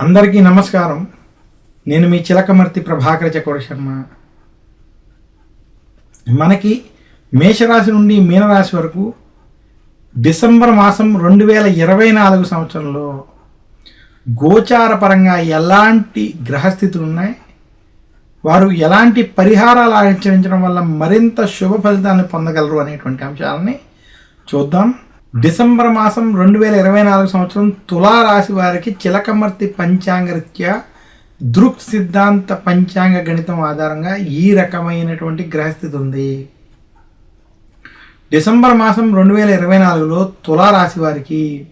అందరికీ నమస్కారం. నేను మీ చిలకమర్తి ప్రభాకర చక్ర శర్మ. మనకి మేషరాశి నుండి మీనరాశి వరకు డిసెంబర్ మాసం రెండు వేల ఇరవై నాలుగు సంవత్సరంలో గోచార పరంగా ఎలాంటి గ్రహస్థితులు ఉన్నాయి? వారు ఎలాంటి పరిహారాలు ఆచరించడం వల్ల మరింత శుభ ఫలితాలను పొందగలరు అనేటువంటి అంశాలని చూద్దాం. డిసెంబర్ మాసం రెండు వేల ఇరవై నాలుగు సంవత్సరం తులారాశి వారికి చిలకమర్తి పంచాంగరీత్యా దృక్ సిద్ధాంత పంచాంగ గణితం ఆధారంగా ఈ రకమైనటువంటి గ్రహస్థితి ఉంది. డిసెంబర్ మాసం రెండు వేల ఇరవై నాలుగులో తులారాశి వారికి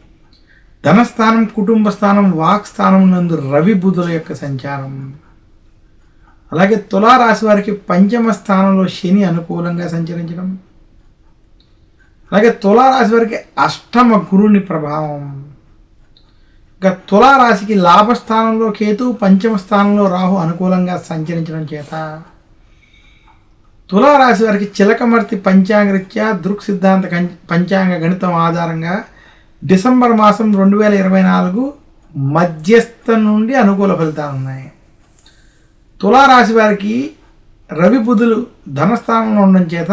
ధనస్థానం కుటుంబ స్థానం వాక్ స్థానం నందు రవి బుధుల యొక్క సంచారం. అలాగే తులారాశి వారికి పంచమ స్థానంలో శని అనుకూలంగా సంచరించడం. అలాగే తులారాశి వారికి అష్టమ గురుని ప్రభావం. ఇంకా తులారాశికి లాభస్థానంలో కేతు పంచమ స్థానంలో రాహు అనుకూలంగా సంచరించడం చేత. తులారాశి వారికి చిలకమర్తి పంచాంగరీత్యా దృక్ సిద్ధాంత పంచాంగ గణితం ఆధారంగా డిసెంబర్ మాసం రెండు వేల ఇరవై నాలుగు మధ్యస్థ నుండి అనుకూల ఫలితాలు ఉన్నాయి. తులారాశి వారికి రవి బుధులు ధనస్థానంలో ఉండడం చేత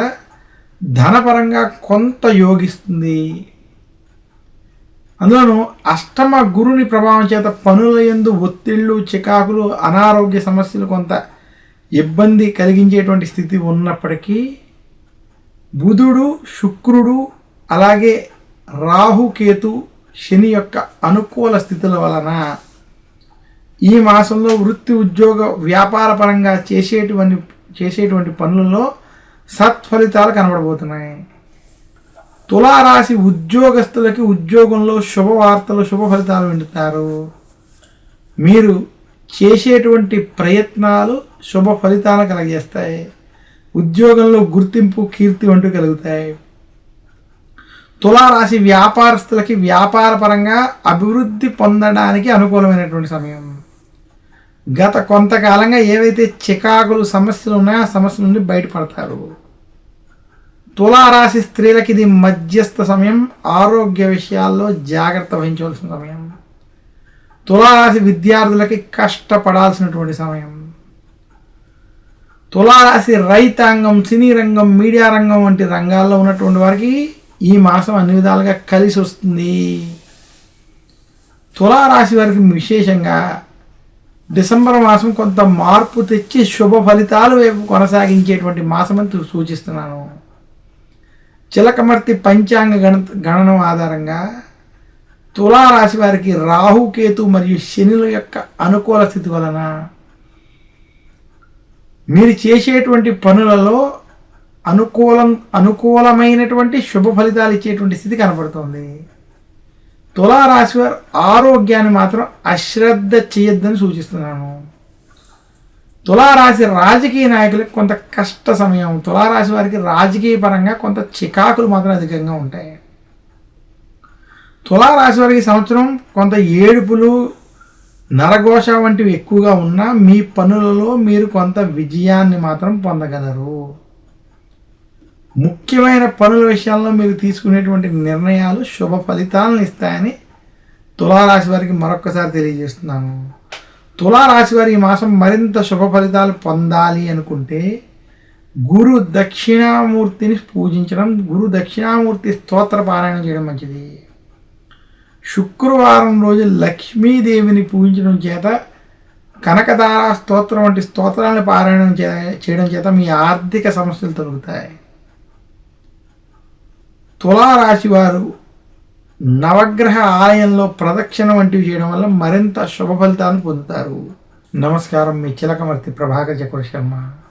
ధనపరంగా కొంత యోగిస్తుంది. అందులోనూ అష్టమ గురుని ప్రభావం చేత పనుల యందు ఒత్తిళ్ళు చికాకులు అనారోగ్య సమస్యలు కొంత ఇబ్బంది కలిగించేటువంటి స్థితి ఉన్నప్పటికీ బుధుడు శుక్రుడు అలాగే రాహుకేతు శని యొక్క అనుకూల స్థితుల వలన ఈ మాసంలో వృత్తి ఉద్యోగ వ్యాపార పరంగా చేసేటువంటి చేసేటువంటి పనులలో సత్ఫలితాలు కనబడబోతున్నాయి. తులారాశి ఉద్యోగస్తులకి ఉద్యోగంలో శుభవార్తలు శుభ ఫలితాలు వింటున్నారు మీరు చేసేటువంటి ప్రయత్నాలు శుభ ఫలితాలు కలగజేస్తాయి. ఉద్యోగంలో గుర్తింపు కీర్తి వంటి కలుగుతాయి. తులారాశి వ్యాపారస్తులకి వ్యాపారపరంగా అభివృద్ధి పొందడానికి అనుకూలమైనటువంటి సమయం. గత కొంతకాలంగా ఏవైతే చికాకులు సమస్యలు ఉన్నాయో ఆ సమస్యల నుండి బయటపడతారు. తులారాశి స్త్రీలకి ఇది మధ్యస్థ సమయం ఆరోగ్య విషయాల్లో జాగ్రత్త వహించవలసిన సమయం. తులారాశి విద్యార్థులకి కష్టపడాల్సినటువంటి సమయం. తులారాశి రైతాంగం సినీ రంగం మీడియా రంగం వంటి రంగాల్లో ఉన్నటువంటి వారికి ఈ మాసం అన్ని విధాలుగా కలిసి వస్తుంది. తులారాశి వారికి విశేషంగా డిసెంబర్ మాసం కొంత మార్పు తెచ్చి శుభ ఫలితాలు వైపు కొనసాగించేటువంటి మాసం అని సూచిస్తున్నాను. చిలకమర్తి పంచాంగ గణ గణనం ఆధారంగా తులారాశి వారికి రాహుకేతు మరియు శనుల యొక్క అనుకూల స్థితి వలన మీరు చేసేటువంటి పనులలో అనుకూలం అనుకూలమైనటువంటి శుభ ఫలితాలు ఇచ్చేటువంటి స్థితి కనబడుతుంది తులారాశి వారి ఆరోగ్యాన్ని మాత్రం అశ్రద్ధ చేయొద్దని సూచిస్తున్నాను. తులారాశి రాజకీయ నాయకులకు కొంత కష్ట సమయం తులారాశి వారికి రాజకీయ పరంగా కొంత చికాకులు మాత్రం అధికంగా ఉంటాయి. తులారాశి వారికి సంవత్సరం కొంత ఏడుపులు నరఘోష వంటివి ఎక్కువగా ఉన్నా మీ పనులలో మీరు కొంత విజయాన్ని మాత్రం పొందగలరు. ముఖ్యమైన పనుల విషయాల్లో మీరు తీసుకునేటువంటి నిర్ణయాలు శుభ ఫలితాలను ఇస్తాయని తులారాశి వారికి మరొక్కసారి తెలియజేస్తున్నాను. తులారాశి వారి ఈ మాసం మరింత శుభ ఫలితాలు పొందాలి అనుకుంటే గురు దక్షిణామూర్తిని పూజించడం గురు దక్షిణామూర్తి స్తోత్ర పారాయణం చేయడం మంచిది. శుక్రవారం రోజు లక్ష్మీదేవిని పూజించడం చేత కనకదార స్తోత్రం వంటి స్తోత్రాలను పారాయణం చే- చేయడం చేత మీ ఆర్థిక సమస్యలు తొలుగుతాయి. తులారాశి వారు నవగ్రహ ఆలయంలో ప్రదక్షిణ వంటివి చేయడం వల్ల మరింత శుభ ఫలితాలను పొందుతారు. నమస్కారం. మీ చిలకమర్తి ప్రభాకర్ చక్ర శర్మ.